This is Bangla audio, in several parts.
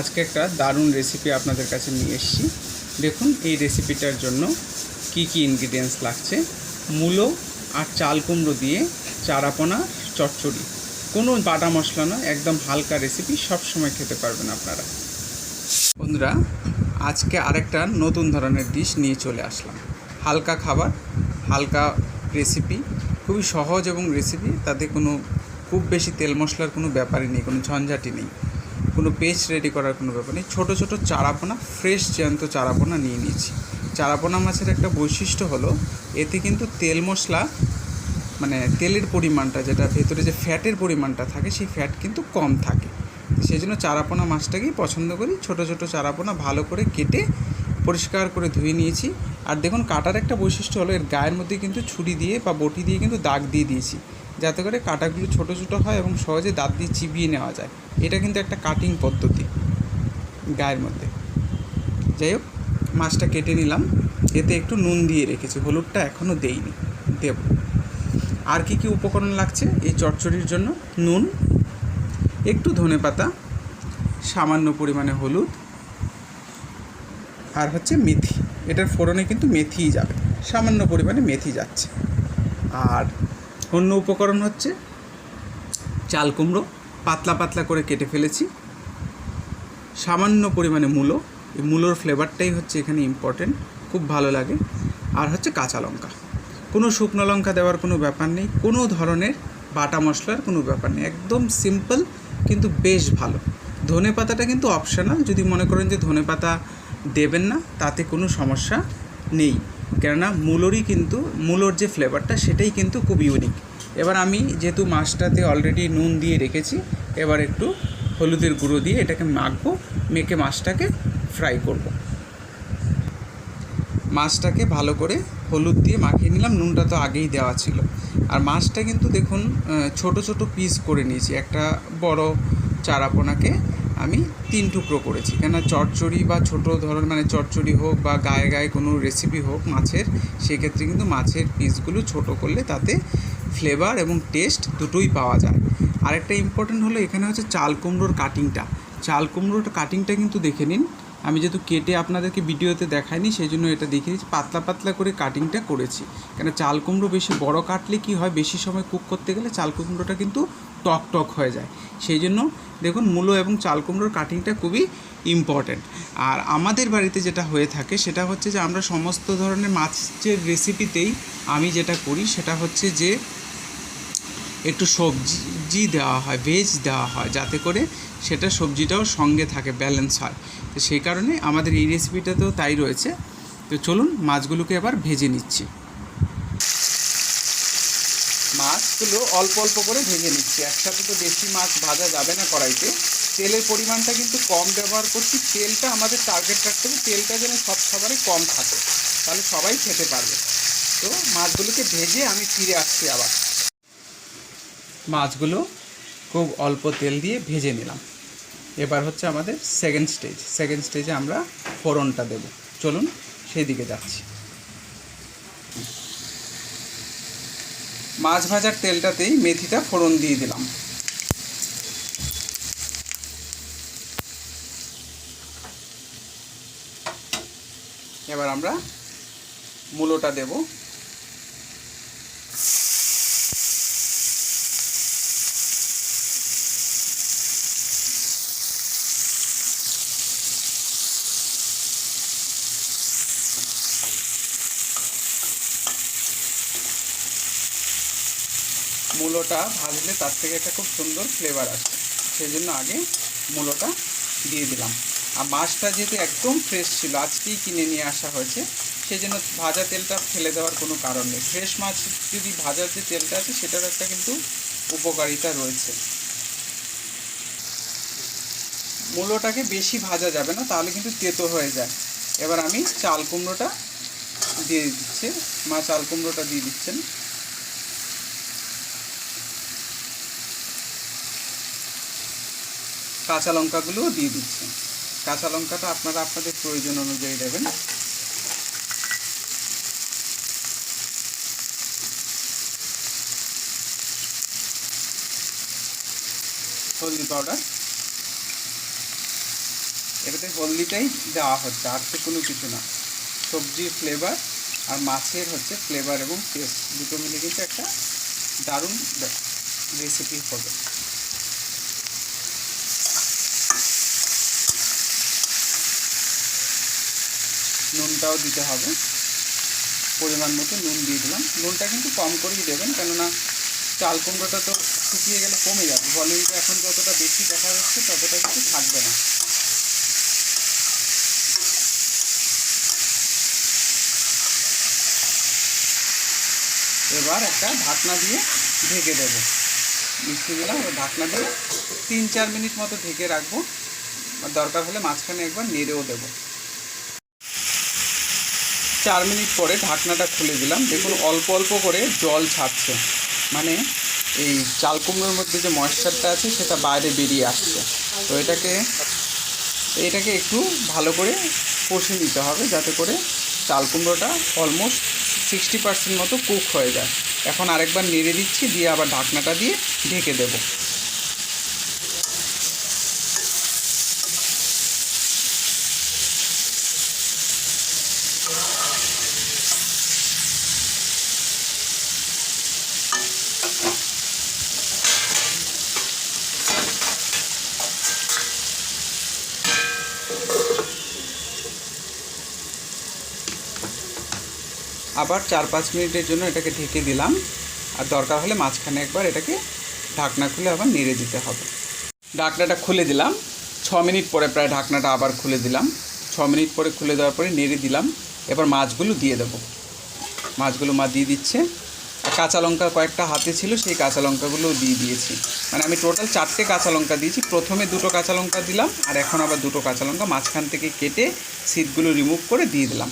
আজকে একটা দারুণ রেসিপি আপনাদের কাছে নিয়ে এসেছি। দেখুন, এই রেসিপিটার জন্য কি কি ইনগ্রিডিয়েন্টস লাগছে। মূলো আর চাল কুমড়ো দিয়ে চারাপোনা, চচ্চড়ি। কোনো বাটা মশলা নয়, একদম হালকা রেসিপি সব সময় খেতে পারবেন আপনারা। বন্ধুরা, আজকে আরেকটা নতুন ধরনের ডিশ নিয়ে চলে আসলাম। হালকা খাবার, হালকা রেসিপি খুবই সহজ এবং রেসিপি তাতে কোনো খুব বেশি তেল মশলার কোনো ব্যাপারই নেই, কোনো ঝঞ্ঝাটি নেই। কোনো পেস্ট রেডি করার কোনো ব্যাপার নেই। ছোটো ছোটো চারাপোনা ফ্রেশ জ্যান্ত চারাপোনা নিয়ে নিয়েছি। চারাপোনা মাছের একটা বৈশিষ্ট্য হলো, এতে কিন্তু তেল মশলা মানে তেলের পরিমাণটা, যেটা ভেতরে যে ফ্যাটের পরিমাণটা থাকে, সেই ফ্যাট কিন্তু কম থাকে। সেই জন্য চারাপোনা মাছটাকেই পছন্দ করি। ছোট ছোট চারাপোনা ভালো করে কেটে পরিষ্কার করে ধুয়ে নিয়েছি। আর দেখুন, কাটার একটা বৈশিষ্ট্য হলো, এর গায়ের মধ্যে কিন্তু ছুরি দিয়ে বা বটি দিয়ে কিন্তু দাগ দিয়ে দিয়েছি। যাতে করে কাটাগুলো ছোট ছোট হয় এবং সহজে দাঁত দিয়ে চিবিয়ে নেওয়া যায়। এটা কিন্তু একটা কাটিং পদ্ধতি গায়ের মধ্যে। যাই হোক, মাছটা কেটে নিলাম। এতে একটু নুন দিয়ে রেখেছি, হলুদটা এখনও দেইনি, দেব। আর কি কি উপকরণ লাগছে এই চচ্চড়ির জন্য? নুন, একটু ধনে পাতা, সামান্য পরিমাণে হলুদ, আর হচ্ছে মেথি। এটার ফোড়নে কিন্তু মেথিই যাবে, সামান্য পরিমাণে মেথি যাচ্ছে। আর অন্য উপকরণ হচ্ছে চাল কুমড়ো। পাতলা পাতলা করে কেটে ফেলেছি। সামান্য পরিমাণে মূলো। এই মূলোর ফ্লেভারটাই হচ্ছে এখানে ইম্পর্টেন্ট খুব ভালো লাগে। আর হচ্ছে কাঁচা লঙ্কা। কোনো শুকনো লঙ্কা দেওয়ার কোনো ব্যাপার নেই। কোনো ধরনের বাটা মশলার কোনো ব্যাপার নেই। একদম সিম্পল কিন্তু বেশ ভালো। ধনে পাতাটা কিন্তু অপশনাল যদি মনে করেন যে ধনে পাতা দেবেন না, তাতে কোনো সমস্যা নেই। কেননা মূলোরই কিন্তু মূলোর যে ফ্লেভারটা সেটাই কিন্তু খুব ইউনিক এবার আমি যেহেতু মাছটাতে অলরেডি নুন দিয়ে রেখেছি, এবার একটু হলুদের গুঁড়ো দিয়ে এটাকে মাখবো, মেখে মাছটাকে ফ্রাই করব। মাছটাকে ভালো করে হলুদ দিয়ে মাখিয়ে নিলাম, নুনটা তো আগেই দেওয়া ছিল। আর মাছটা কিন্তু দেখুন ছোট ছোট পিস করে নিয়েছি, একটা বড় চারাপোনাকে আমি তিন টুকরো করেছি। কেন চচ্চড়ি বা ছোট ধরনের মানে চটচড়ি হোক বা গায়ে গায়ে কোনো রেসিপি হোক মাছের, সেক্ষেত্রে কিন্তু মাছের পিসগুলো ছোট করলে তাতে ফ্লেভার এবং টেস্ট দুটোই পাওয়া যায়। আরেকটা ইম্পর্টেন্ট হলো এখানে হচ্ছে চাল কুমড়োর কাটিংটা চাল কুমড়োর কাটিংটা কিন্তু দেখে নিন আমি যেহেতু কেটে আপনাদেরকে ভিডিওতে দেখাইনি সেই জন্য এটা দেখিয়ে দিচ্ছি। পাতলা পাতলা করে কাটিংটা করেছি। কেন চাল কুমড়ো বেশি বড় কাটলে কি হয়, বেশি সময় কুক করতে গেলে চাল কুমড়োটা কিন্তু টক টক হয়ে যায়। সেই জন্য দেখুন, মূলো এবং চাল কুমড়োর কাটিংটা খুবই ইম্পর্ট্যান্ট আর আমাদের বাড়িতে যেটা হয়ে থাকে, সেটা হচ্ছে যে আমরা সমস্ত ধরনের মাছের রেসিপিতেই আমি যেটা করি, সেটা হচ্ছে যে একটু সবজি দেওয়া হয় ভেজ দেওয়া হয়, যাতে করে সেটা সবজিটাও সঙ্গে থাকে ব্যালেন্স হয়। তো সেই কারণে আমাদের এই রেসিপিটাতেও তাই রয়েছে। তো চলুন মাছগুলোকে এবার ভেজে নিচ্ছি। মাছগুলো অল্প অল্প করে ভেজে নিচ্ছি। একসাথে তো বেশি মাছ ভাজা যাবে না কড়াইতে। তেলের পরিমাণটা কিন্তু কম ব্যবহার করছি। তেলটা আমাদের টার্গেট রাখতে হবে। তেলটা যেন সব খাবারে কম থাকে। তাহলে সবাই খেতে পারবে। তো মাছগুলোকে ভেজে আমি ফিরে আসছি আবার। মাছগুলো খুব অল্প তেল দিয়ে ভেজে নিলাম। এবার হচ্ছে আমাদের সেকেন্ড স্টেজ সেকেন্ড স্টেজে আমরা ফোড়নটা দেব। চলুন সেই দিকে যাচ্ছি। মাছ ভাজার তেলটাতেই মেথিটা ফোড়ন দিয়ে দিলাম। এবার আমরা মূলোটা দেবো। মূলোটা ভাজলে তার থেকে একটা খুব সুন্দর ফ্লেভার আসে। সেই জন্য আগে মূলোটা দিয়ে দিলাম। আর মাছটা যেহেতু একদম ফ্রেশ ছিল, আজকেই কিনে নিয়ে আসা হয়েছে, সেই জন্য ভাজা তেলটা ফেলে দেওয়ার কোনো কারণ নেই। ফ্রেশ মাছ যদি ভাজার যে তেলটা আছে, সেটার একটা কিন্তু উপকারিতা রয়েছে। মূলোটাকে বেশি ভাজা যাবে না, তাহলে কিন্তু তেতো হয়ে যায়। এবার আমি চাল কুমড়োটা দিয়ে দিচ্ছি। মা চাল কুমড়োটা দিয়ে দিচ্ছেন। কাঁচা লঙ্কাগুলোও দিয়ে দিচ্ছি। কাঁচা লঙ্কাটা আপনারা আপনাদের প্রয়োজন অনুযায়ী দেবেন। হলদি পাউডার। এটাতে হলদিটাই দেওয়া হচ্ছে, আর তো কোনো কিছু না। সবজির ফ্লেভার আর মাছের হচ্ছে ফ্লেভার এবং টেস্ট দুটো মিলে কিন্তু একটা দারুণ রেসিপি হবে। নুনটাও দিতে হবে। পরিমাণ মতো নুন দিয়ে দিলাম। নুনটা কিন্তু কম করেই দেবেন, কেননা চাল কুমড়োটা তো শুকিয়ে গেলে কমে যাবে। ভলিউমটা এখন যতটা বেশি দেখা যাচ্ছে, ততটা কিন্তু থাকবে না। এবার একটা ঢাকনা দিয়ে ঢেকে দেবো। মিষ্টি দিলাম এবার ঢাকনা দিয়ে তিন চার মিনিট মতো ঢেকে রাখব। দরকার হলে মাঝখানে একবার নেড়েও দেবো। চার মিনিট পরে ঢাকনাটা খুলে দিলাম। দেখুন, অল্প অল্প করে জল ছাড়ছে। মানে এই চাল কুমড়োর মধ্যে যে ময়েশ্চারটা আছে, সেটা বাইরে বেরিয়ে আসছে। তো এটাকে এটাকে একটু ভালো করে কষে নিতে হবে, যাতে করে চাল কুমড়োটা অলমোস্ট সিক্সটি পার্সেন্ট মতো কুক হয়ে যায়। এখন আরেকবার নেড়ে দিচ্ছি, দিয়ে আবার ঢাকনাটা দিয়ে ঢেকে দেবো। আবার চার পাঁচ মিনিটের জন্য এটাকে ঢেকে দিলাম। আর দরকার হলে মাঝখানে একবার এটাকে ঢাকনা খুলে আবার নেড়ে দিতে হবে। ঢাকনাটা খুলে দিলাম। ছ মিনিট পরে প্রায় ঢাকনাটা আবার খুলে দিলাম। ছ মিনিট পরে খুলে দেওয়ার পরে নেড়ে দিলাম। এবার মাছগুলো দিয়ে দেবো। মাছগুলো মা দিয়ে দিচ্ছে। আর কাঁচা লঙ্কা কয়েকটা হাতে ছিল, সেই কাঁচা লঙ্কাগুলো দিয়ে দিয়েছি। মানে আমি টোটাল চারটে কাঁচা লঙ্কা দিয়েছি। প্রথমে দুটো কাঁচা লঙ্কা দিলাম। আর এখন আবার দুটো কাঁচা লঙ্কা মাঝখান থেকে কেটে সিটগুলো রিমুভ করে দিয়ে দিলাম।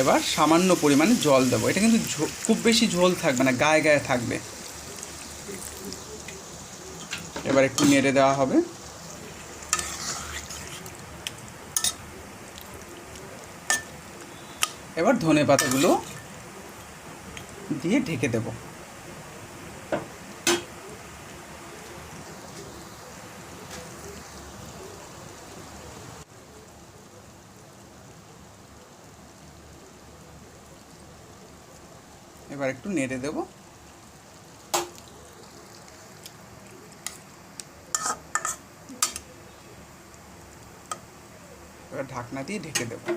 এবার সামান্য পরিমাণে জল দেবো। এটা কিন্তু খুব বেশি ঝোল থাকবে না, গায়ে গায়ে থাকবে। এবার একটু নেড়ে দেওয়া হবে। এবার ধনে পাতাগুলো দিয়ে ঢেকে দেবো। এবার একটু নেড়ে দেবো। ঢাকনা দিয়ে ঢেকে দেবো।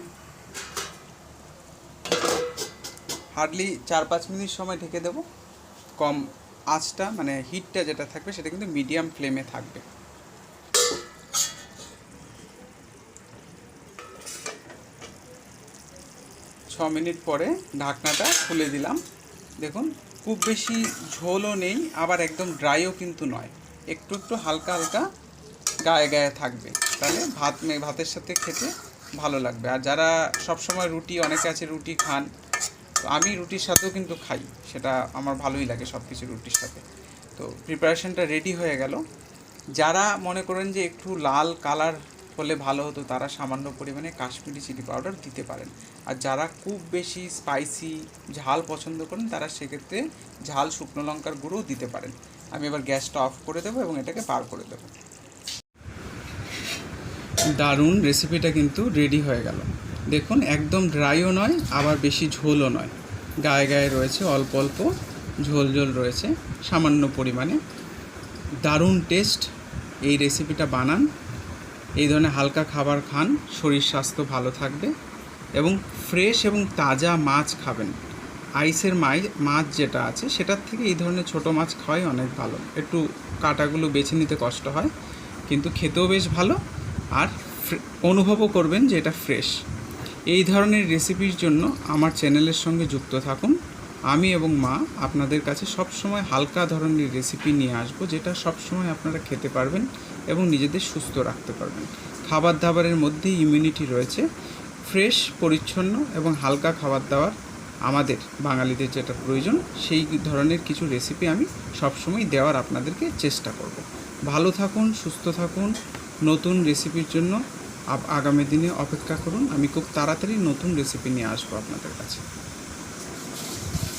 হার্ডলি চার পাঁচ মিনিট সময় ঢেকে দেবো। কম আঁচটা মানে হিটটা যেটা থাকবে সেটা কিন্তু মিডিয়াম ফ্লেমে থাকবে। ছ মিনিট পরে ঢাকনাটা খুলে দিলাম। দেখুন, খুব বেশি ঝোলও নেই, আবার একদম ড্রাইও কিন্তু নয়। একটু একটু হালকা হালকা গায়ে গায়ে থাকবে। তাহলে ভাত ভাতের সাথে খেতে ভালো লাগবে। আর যারা সবসময় রুটি, অনেকে আছে রুটি খান, তো আমি রুটির সাথেও কিন্তু খাই। সেটা আমার ভালোই লাগে সব কিছু রুটির সাথে। তো প্রিপারেশনটা রেডি হয়ে গেল। যারা মনে করেন যে একটু লাল কালার হলে ভালো হতো, তারা সামান্য পরিমাণে কাশ্মীরি চিলি পাউডার দিতে পারেন। আর যারা খুব বেশি স্পাইসি ঝাল পছন্দ করেন, তারা সেক্ষেত্রে ঝাল শুকনো লঙ্কার গুঁড়োও দিতে পারেন। আমি এবার গ্যাসটা অফ করে দেবো এবং এটাকে পার করে দেবো। দারুণ রেসিপিটা কিন্তু রেডি হয়ে গেল। দেখুন, একদম ড্রাইও নয়, আবার বেশি ঝোলও নয়। গায়ে গায়ে রয়েছে অল্প অল্প ঝোল ঝোল রয়েছে, সামান্য পরিমাণে। দারুণ টেস্ট এই রেসিপিটা বানান। এই ধরনের হালকা খাবার খান, শরীর স্বাস্থ্য ভালো থাকবে এবং ফ্রেশ এবং তাজা মাছ খাবেন। আইসের মাই, মাছ যেটা আছে সেটার থেকে এই ধরনের ছোট মাছ খাওয়াই অনেক ভালো। একটু কাটাগুলো বেছে নিতে কষ্ট হয়, কিন্তু খেতেও বেশ ভালো আর অনুভবও করবেন যে এটা ফ্রেশ। এই ধরনের রেসিপির জন্য আমার চ্যানেলের সঙ্গে যুক্ত থাকুন। আমি এবং মা আপনাদের কাছে সব সময় হালকা ধরনের রেসিপি নিয়ে আসব যেটা সব সময় আপনারা খেতে পারবেন এবং নিজেদের সুস্থ রাখতে পারবেন। খাবার দাবারের মধ্যেই ইমিউনিটি রয়েছে। ফ্রেশ পরিচ্ছন্ন এবং হালকা খাবার দাবার আমাদের বাঙালিদের যেটা প্রয়োজন, সেই ধরনের কিছু রেসিপি আমি সবসময় দেওয়ার আপনাদেরকে চেষ্টা করব। ভালো থাকুন, সুস্থ থাকুন। নতুন রেসিপির জন্য আগামী দিনে অপেক্ষা করুন। আমি খুব তাড়াতাড়ি নতুন রেসিপি নিয়ে আসব আপনাদের কাছে।